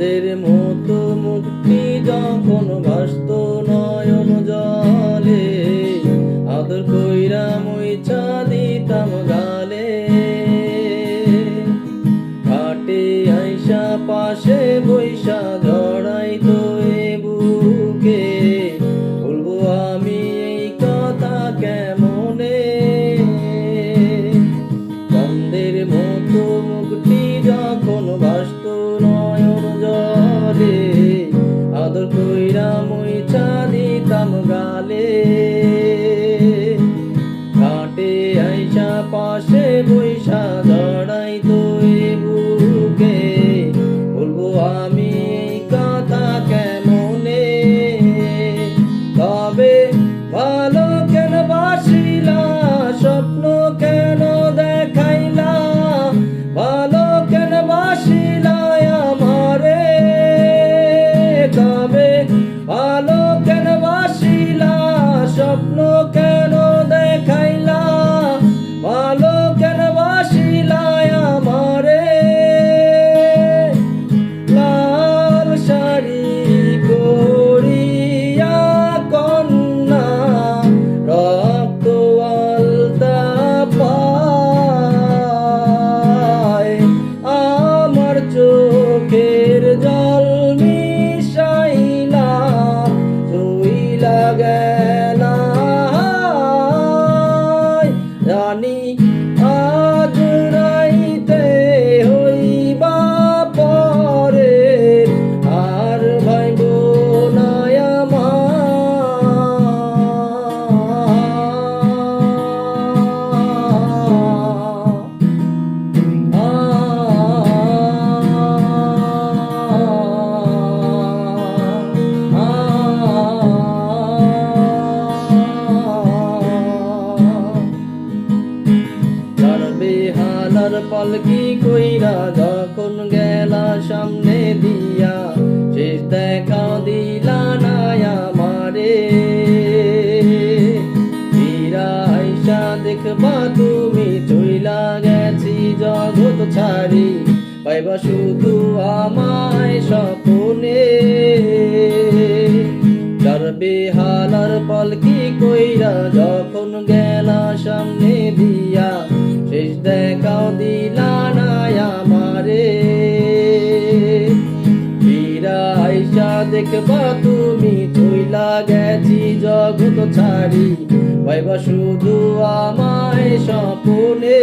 চাঁদের মতো মুক্তি যখন ভাসত নয়ন জলে, আদর কইরা মুইছা দিতাম গালে। ঘাটে আইসা পাশে গালে জানি আজ পালকি কইরা যখন গেলা সামনে দিয়া, শেষ দেখা দিলা না আমারে। আইসা দেখবা তুমি চইলা গেছি জগৎ ছাড়ি, পাইবা শুধু আমায় স্বপনে। চড়বে হালার পালকি কইরা যখন গেলা সামনে দিয়া শেষ দেখাও দিলানায় আমারে। ফিরা আইসা দেখবা তুমি চইলা গেছি জগৎ ছাড়ি। পাইবা শুধু আমায় সপনে